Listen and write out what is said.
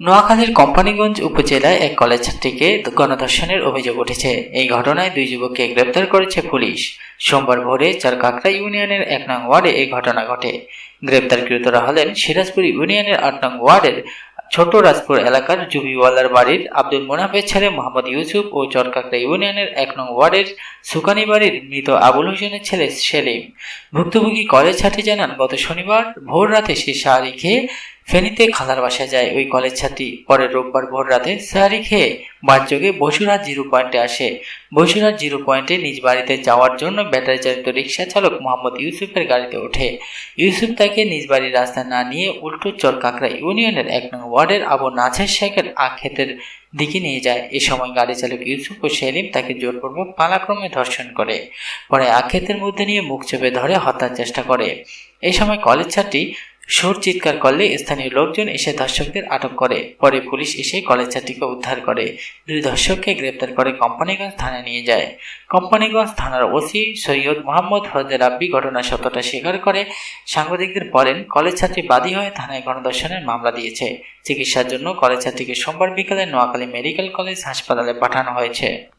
নোয়াখালীর কোম্পানিগঞ্জ উপজেলায় এক কলেজ ছাত্রীকে গণধর্ষণের অভিযোগ উঠেছে। এই ঘটনায় দুই যুবককে গ্রেপ্তার করেছে পুলিশ। সোমবার ভোরে চারকাকড়া ইউনিয়নের এক নং ওয়ার্ডে এই ঘটনা ঘটে। গ্রেপ্তারকৃতরা হলেন সিরাজপুর ইউনিয়নের আট নং ওয়ার্ডের ছোট রাজপুর এলাকার জুবিওয়ালার বাড়ির আব্দুল মোনাফের ছেলে মোহাম্মদ ইউসুফ ও চরকাকড়া ইউনিয়নের এক নং ওয়ার্ডের সুকানি বাড়ির মৃত আবুল হোসেনের ছেলে সেলিম। ভুক্তভোগী কলেজ ছাত্রী জানান, গত শনিবার ভোর রাতে সে শাড়ি খেয়ে ফেনীতে খালার বাসায় যায় ওই কলেজ ছাত্রী। পরে রোববার ভোর রাতে শাড়ি খেয়ে বারযোগে বসুরহাট জিরো পয়েন্টে আসে। বসুরহাট জিরো পয়েন্টে নিজ বাড়িতে যাওয়ার জন্য ব্যাটারি চালিত রিক্সা চালক মোহাম্মদ ইউসুফের গাড়িতে ওঠে। ইউসুফ তাকে নিজ বাড়ির রাস্তা না নিয়ে উল্টো চর কাকড়া ইউনিয়নের এক নং ওয়ার্ডের আবু নাছের শেখের আক্ষেতের দিকে নিয়ে যায়। এ সময় গাড়ি চালক ইউসুফ ও সেলিম তাকে জোরপূর্বক পালাক্রমে ধর্ষণ করে। পরে আক্ষেতের মধ্যে নিয়ে মুখ চেপে ধরে হত্যার চেষ্টা করে। এই সময় কলেজ ছাত্রী সুর চিৎকার করলে স্থানীয় লোকজন এসে ধর্ষকদের আটক করে। পরে পুলিশ এসে কলেজ ছাত্রীকে উদ্ধার করে। দুই ধর্ষককে গ্রেপ্তার করে কোম্পানিগঞ্জ থানায় নিয়ে যায়। কোম্পানিগঞ্জ থানার ওসি সৈয়দ মোহাম্মদ ফজলে রাব্বি ঘটনার সত্যতা স্বীকার করে সাংবাদিকদের বলেন, কলেজ ছাত্রী বাদী হয়ে থানায় গণধর্ষণের মামলা দিয়েছে। চিকিৎসার জন্য কলেজ ছাত্রীকে সোমবার বিকালে নোয়াখালী মেডিকেল কলেজ হাসপাতালে পাঠানো হয়েছে।